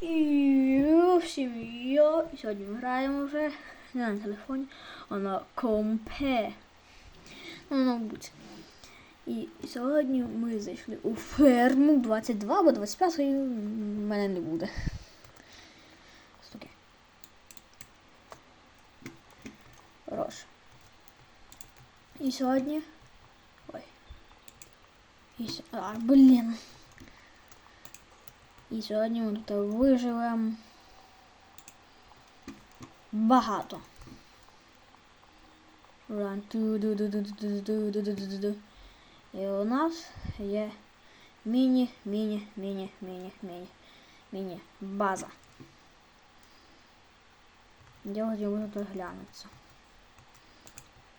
І всім йо. І Сьогодні ми граємо вже не на телефоні, а на компе. Ну, ноутбуці. І сьогодні ми зайшли у ферму 22, бо 25 в мене не буде. Стуки. Хорош. І сьогодні. Ой. І. А, блін. І сьогодні ми тут виживемо багато. Run. І у нас є міні-міні-міні-міні-міні. Міні база. Я хотів би доглянутися.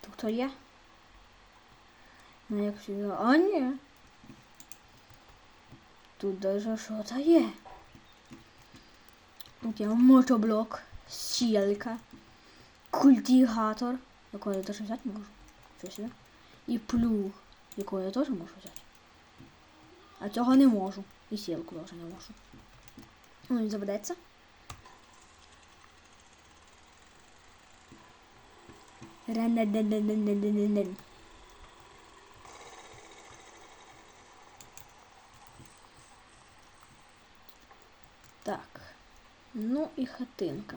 Тут хто є? Ну якщо... А, ні! Тут даже що-то є. Тут є мотоблок, сілка, культиватор, якого я теж взяти можу. Що себе? І плуг, якого я теж можу взяти. А цього не можу. І сілку теж не можу. Ну, він заведеться. Рен-ден-ден-ден-ден-ден-ден. Так. Ну і хатинка.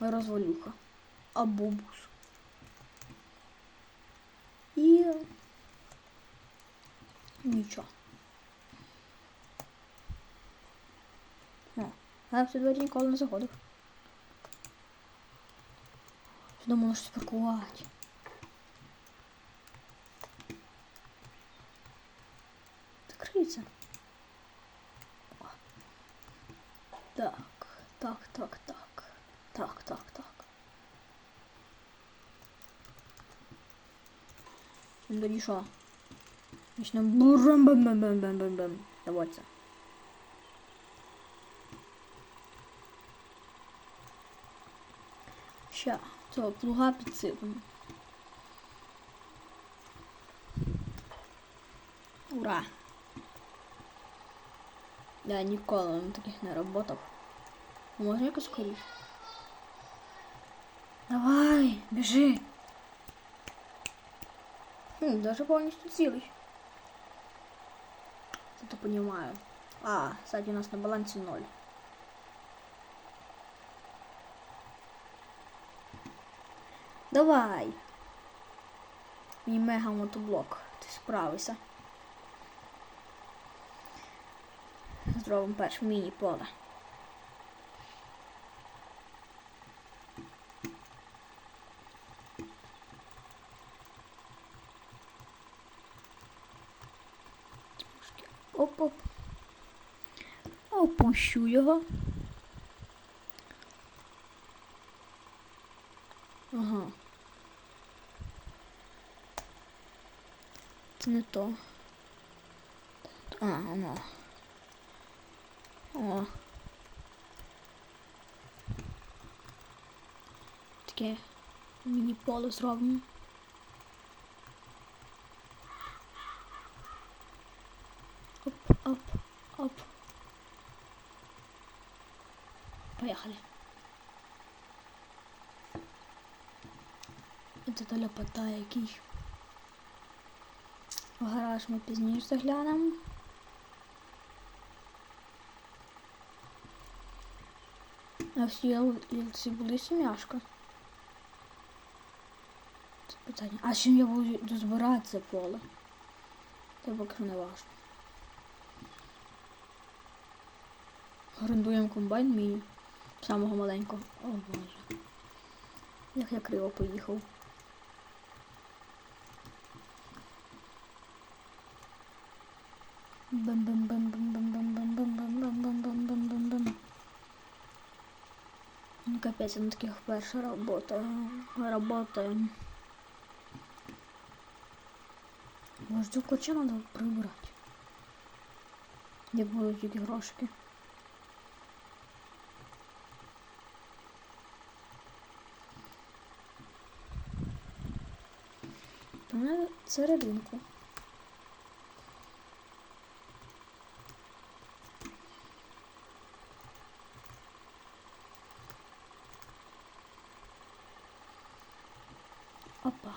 Розвалюха. А бобус. І нічого. О, я в ці двері ніколи не заходив. Сюди можеш спаркувати. Закриється. Так, так, так, так. Так, так, так. Ну що? Почнемо бурам бам бам бам бам бам бам Давайте. Ща, цього плуга підсипемо. Ура! Я ніколи на таких не работав. Може якось скоріше? Давай, біжи. Хм, даже повністю цілий. Це то понимаю. А, кстати, у нас на балансі ноль. Давай. Мій мега мотоблок. Ти справишся. Зробимо перше міні-поле. Оп-оп. Опущу його. Ага. Це не то. А, воно. О. Таке міні-поле зробимо. Оп, оп, оп. Поехали. Це то ляпота який. В гараж ми пізніше заглянемо. А всі ялці були сім'яшка. Це питання. А чим я буду дозбирати це поле? Це поки не важно. Орендуємо комбайн міні. Самого маленького. О боже. Як я криво поїхав. Бам-бам-бам-бам-бам-бам-бам-бам-бам-бам-бам-бам-бам. Ну капец, на таких перша робота. Работаем. Может, цю кучу надо прибрати. Як будуть тільки грошики. серединку. Опа.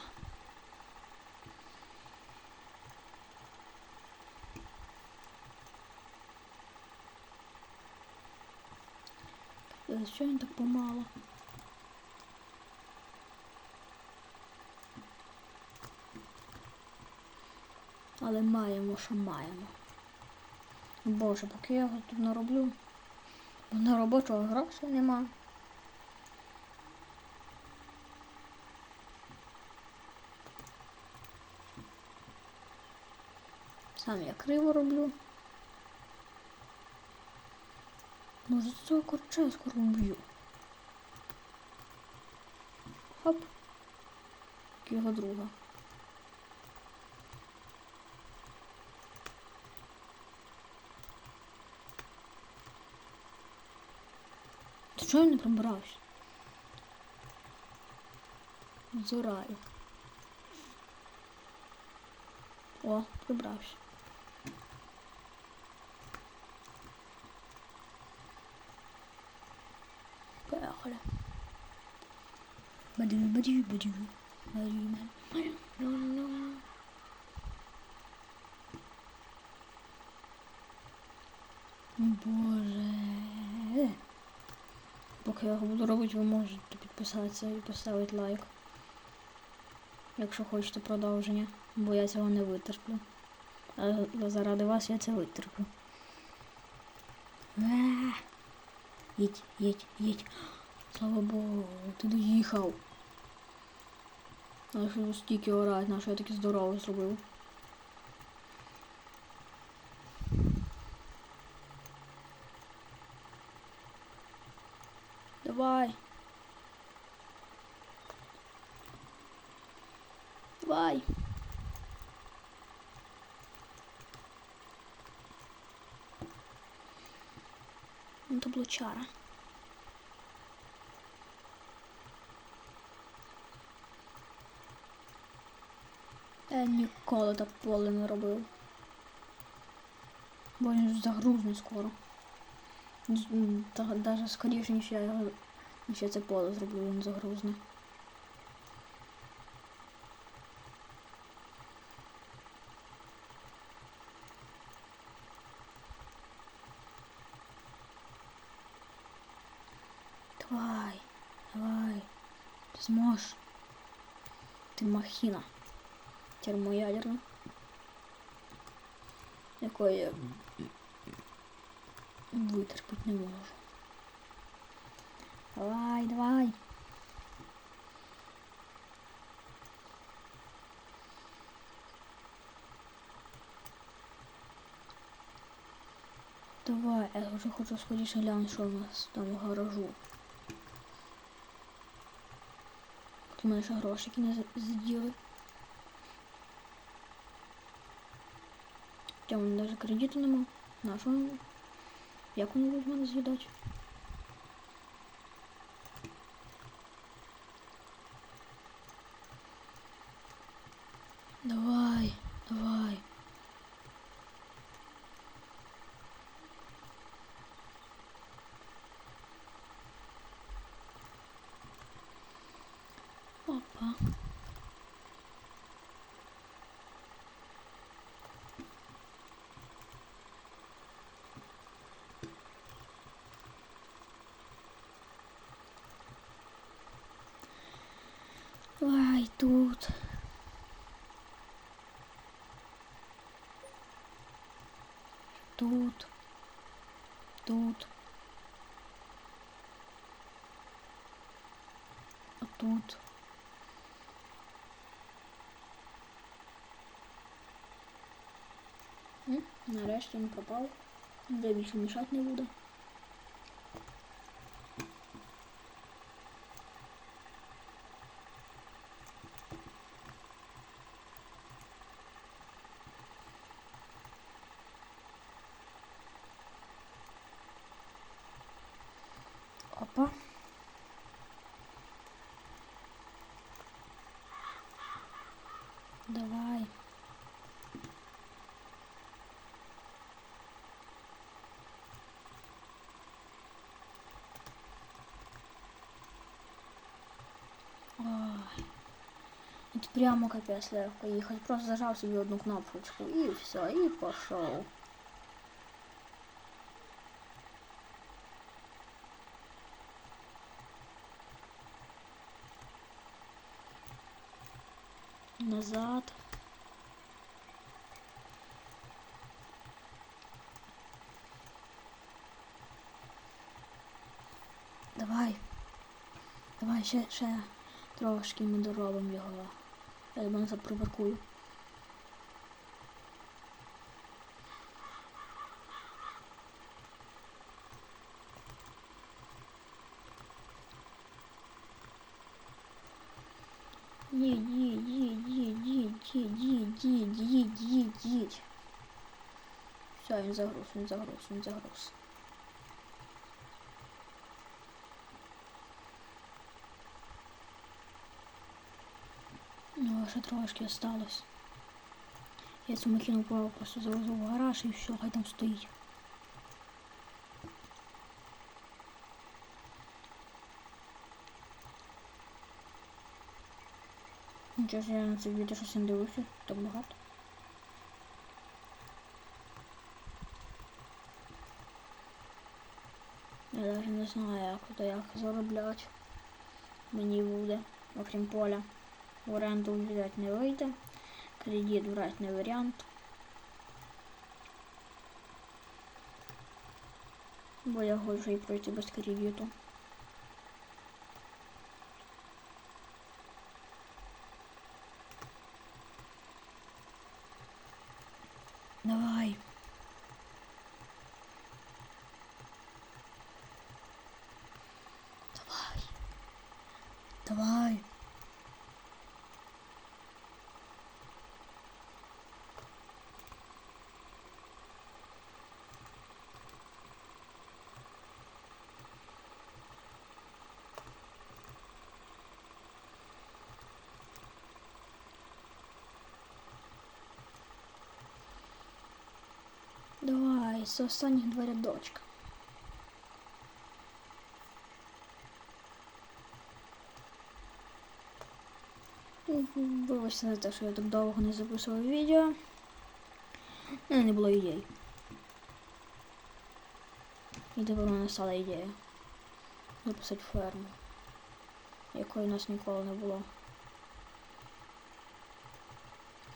Зачем так помало? Але маємо, що маємо. Боже, поки я його тут нароблю. бо На робочого грошей нема. Сам я криво роблю. Може цього корча я скоро вб'ю. Хоп. Його друга. Чого я не пробирався? Зораю. О, прибрався. Поехали. Бадю, бадю, бадю. Бадю, бадю. Боже. Поки я його буду робити, ви можете підписатися і поставити лайк. Якщо хочете продовження, бо я цього не витерплю. Але заради вас я це витерплю. Е, Їдь, їдь, їдь. Слава Богу, ти доїхав. А що стільки орать, на що я таке здорово зробив. Давай. Давай. Ну, то було чара. Я ніколи так поле не робив. Бо він ж загрузне скоро. Навіть скоріше, ніж я його я це поле зроблю, він загрузне. Давай, давай. Ти зможеш. Ти махіна. Термоядерна. Якої я витерпіти не можу. Давай, давай. Давай, я вже хочу скоріше глянути, що у нас там в гаражу. Тут у мене ще грошики не заділи. Хоча в мене навіть кредиту нема. На що вони? Як вони будуть мене з'їдати? Давай, давай. Опа. Давай тут. Тут. Тут. Тут. Нарешті він пропав. Вже більше мішати не буде. Давай. Это Прямо капец легко ехать. Просто зажал себе одну кнопочку и все, и пошел. Назад. Давай. Давай ще, ще трошки ми доробимо його. Я думаю, запровокую. Їдь, їдь, він загруз, він загруз, він загруз. Ну, ще трошки осталось. Я цю махіну вправо просто завезу в гараж і все, хай там стоїть. Нічого я на це відео щось не так багато. Я навіть не знаю, куди я як заробляти. Мені буде, окрім поля. В оренду взяти не вийде. Кредит брати не варіант. Бо я хочу і пройти без кредиту. Давай. Давай. Давай. Давай, з останніх два рядочка. Вибачте за те, що я так довго не записував відео. Ну, не було ідей. І тепер у мене стала ідея. Записати ферму, якої у нас ніколи не було.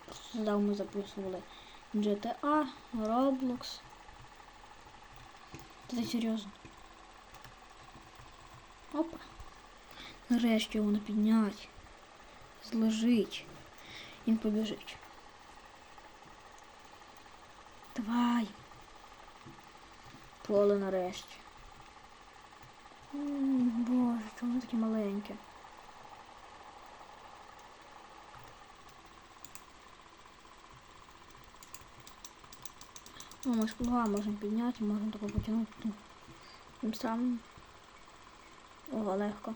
Просто ми записували GTA, Roblox. Це серйозно. Опа. Нарешті воно піднять. Зложить. Він побіжить. Давай. Поле нарешті. Боже, чому воно таке маленьке? Ну, мы с угла можем поднять, можем только потянуть. Тем самым. Ого, легко.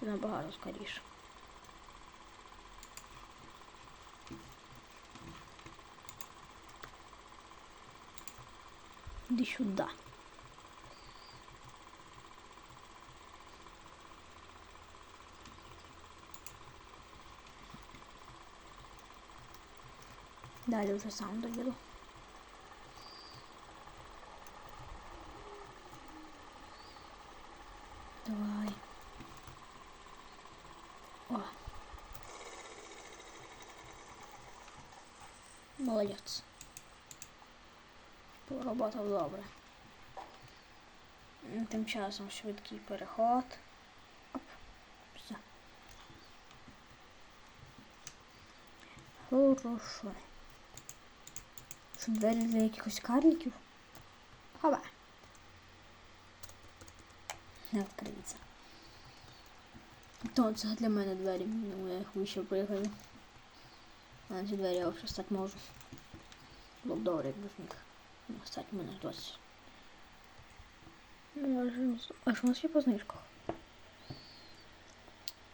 Ты набагато скоріше. Іди сюди. Далі вже сам доїду. Давай. О. Молодець. Поработав добре. Тим часом швидкий переход. Оп. Все. Хорошо. Що двері для якихось карликів? Хова. Не відкриється. То це для мене двері, ну я їх вище пригаю. А на ці двері я вже стати можу. Було б добре, якби з них ну, стати в мене досі. Може, а що у нас є по знижках?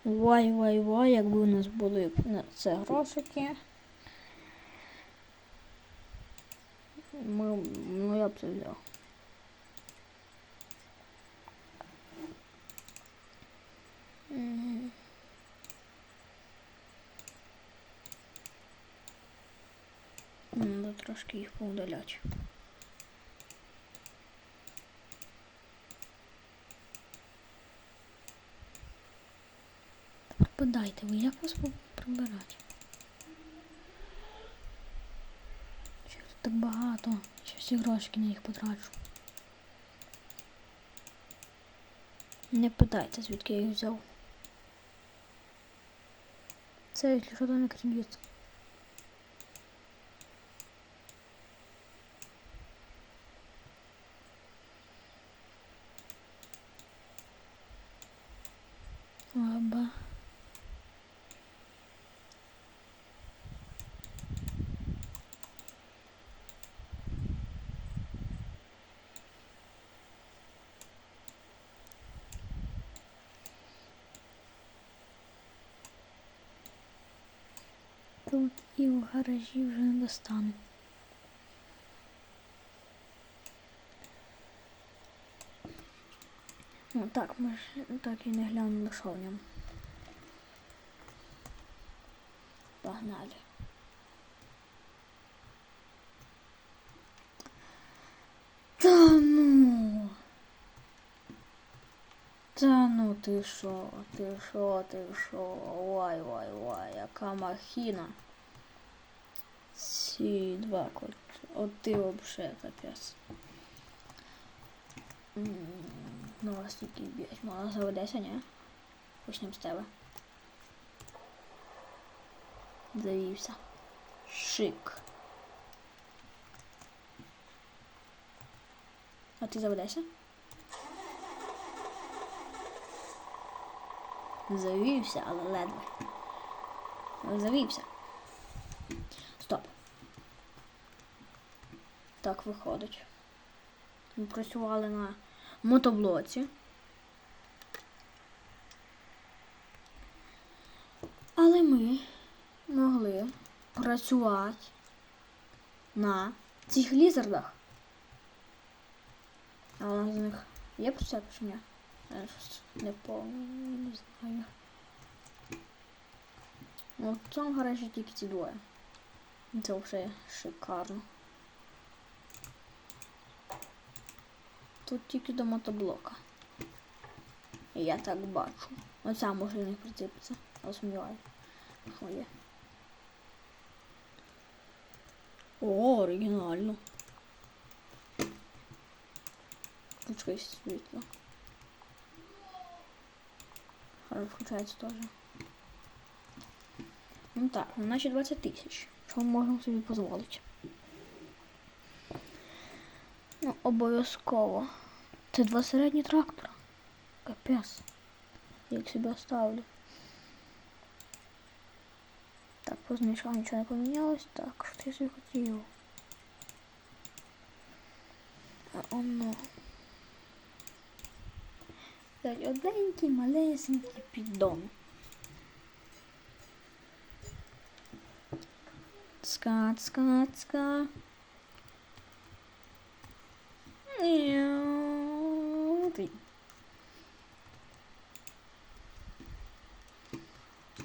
Вай, вай, вай, якби у нас були на це грошики. мы, ну я обсуждал. Ну, mm-hmm. Трошки их поудалять. Подайте ви, як вас прибирати? Так багато? що всі грошки на їх потрачу. Не питайте, звідки я їх взяв. Це, якщо що, то не кредит. гаражі вже не достану. Ну так, ми ж так і не глянули, що в ньому. Погнали. Та ну. Та ну ти що, ти що, ти що, ой, ой, ой, яка махіна. Ці два кот. От ти вообще капець. Ну вас тільки б'ють. Мало заведеться, ні? Почнемо з тебе. Завівся. Шик. А ти заведешся? Завівся, але ледве. Завівся. Так виходить. Ми працювали на мотоблоці. Але ми могли працювати на цих лізардах. А у нас з них є прицеп чи ні? Я щось не пам'ятаю, не знаю. Ну, в цьому гаражі тільки ці двоє. Це вже шикарно. Тут тільки до мотоблока. Я так бачу. Оця може не прицепиться. Я сумніваюся. Що є. О, оригінально. Включай світло. Хорошо, включається теж. Ну так, ну, 20 тисяч. Що ми можемо собі дозволити? Ну, обов'язково. Це два середні трактора. Капець. Як себе ставлю. Так, по знижкам нічого не помінялось. Так, що я собі хотів? А оно. Так, одненький, малесенький піддон. Ска, ска, ска.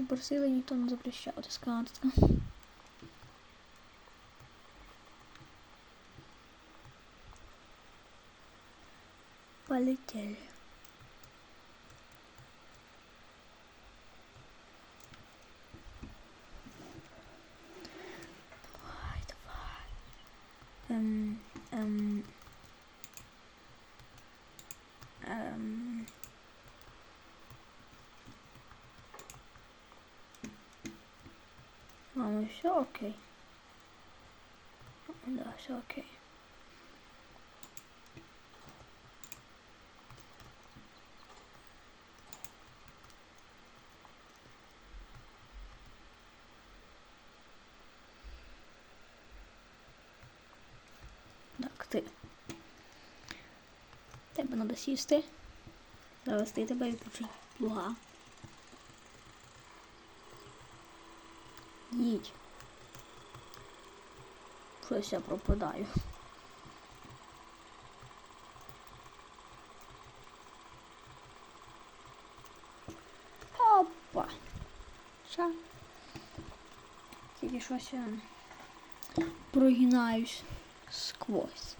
Просили ніхто не запрещав таскати. Полетели. Все окей. Да, все окей. Так, ти. Тебе треба сісти. Завести тебе і почути луга. Їдь. Щось я пропадаю. Опа. Ша. Тільки щось я прогинаюсь сквозь.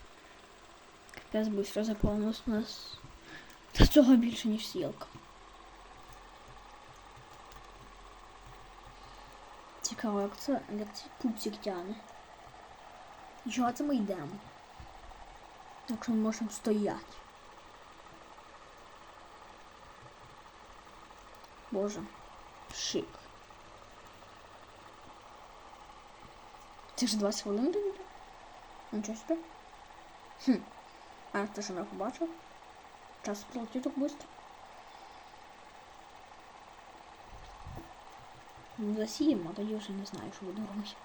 Капець быстро заповнилось у нас. Та цього більше, ніж сілка. Цікаво, як це, як цей пупсик тяне. І чого це ми йдемо? Якщо ми можемо стояти. Боже, шик. Це ж 20 хвилин буде? Нічого собі. Хм. А ти що не побачив? Час пролетів так швидко. Засіємо, а тоді вже не знаю, що буду робити.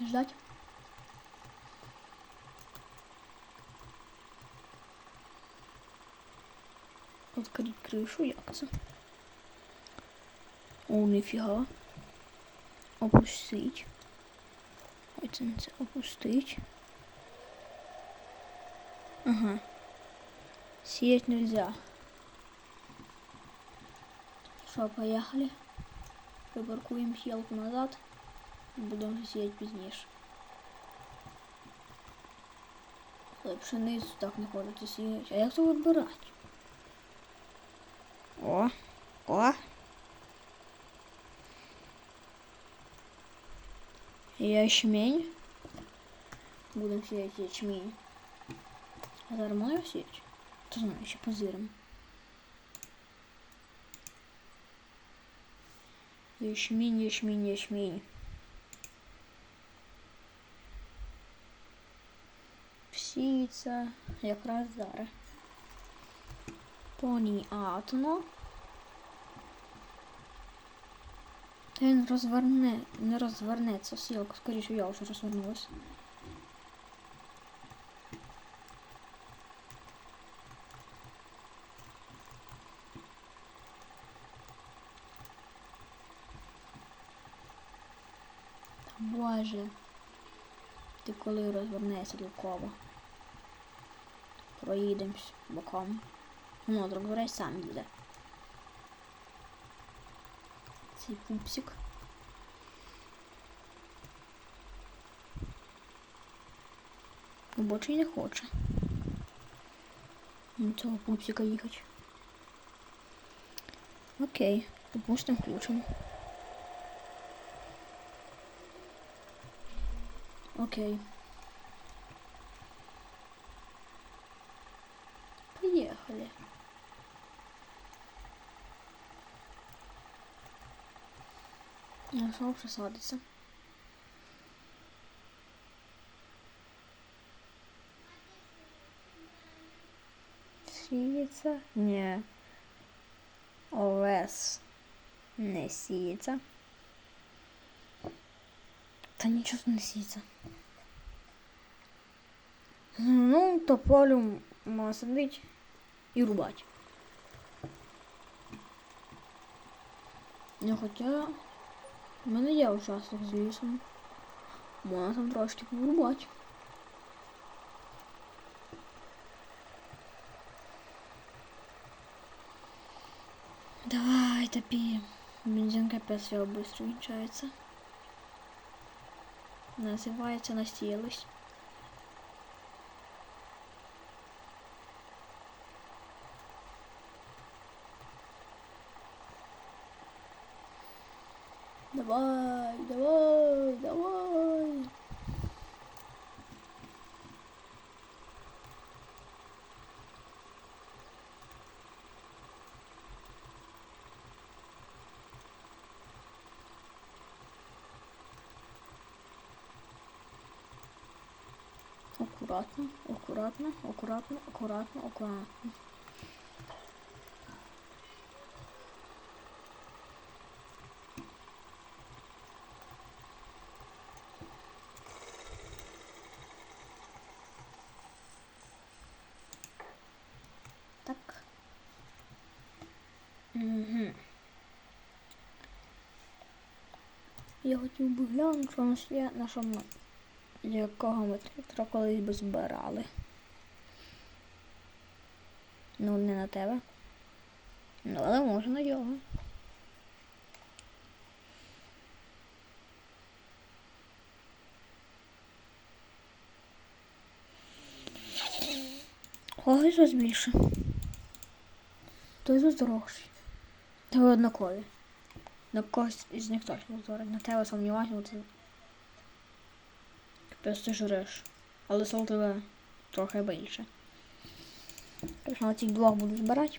Ждать. Открыть крышу, як? О, ніфіга. Опустить. Ой, опустить. Ага. Сеять нельзя. Что, поехали. Припаркуємо сілку назад. Будемо сіяти пізніше. Пшеницю так не хочеться сіяти. А як це вибирати? О, о. Ячмень. Будемо сіяти ячмень. А зараз можна сіяти? То знаю, ще позиримо. Ячмінь, ячмінь, ячмінь. Всіється якраз зараз. Понятно. Та він розверне, не розвернеться сілка, скоріше я вже розвернулась. Боже, ти коли розвернешся толково? Проїдемось боком. Ну, розбереш сам їде. Цей пупсик. Робочий не хоче. Ну, Цього пупсика їхати. Окей, допустим, включимо. Окей. Поехали. Я шел присадиться. Сіється? Ні. Овес не сіється. Та нічого не сіється. Ну, то полю має сидить і рубать. Ну, хоча в мене є учасник, звісно. Можна там трошки порубати. Давай, топи. Бензин капец все быстро кончается. Называется настелась. Давай, давай, давай. Аккуратно, аккуратно, аккуратно, аккуратно, аккуратно. Так. Угу. Я хотів би глянути, що у нас є на ми, якого ми трактора колись би збирали. Ну, не на тебе. Ну, але можна його. Ой, вас більше. Той тут дорожчий. Та ви однакові. На когось із них точно зорить. На тебе сумніваюся, це ти жреш. Але сол тебе трохи більше. Тобто на цих двох буду збирати.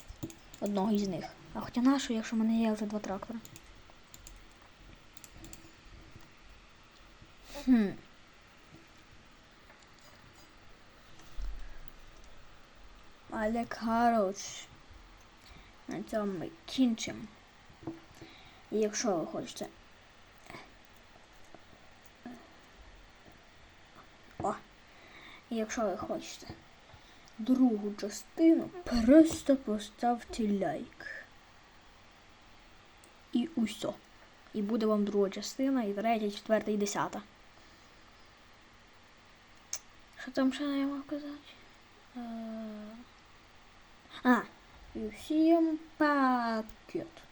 Одного із них. А хоча нашу, якщо в мене є вже два трактора. Хм. Але коротше, на цьому ми кінчимо. Якщо ви хочете. О! І якщо ви хочете другу частину, просто поставте лайк. І усьо. І буде вам друга частина, і третя, і четверта, і десята. Що там ще я мав казати? Е, А, і всім пакет.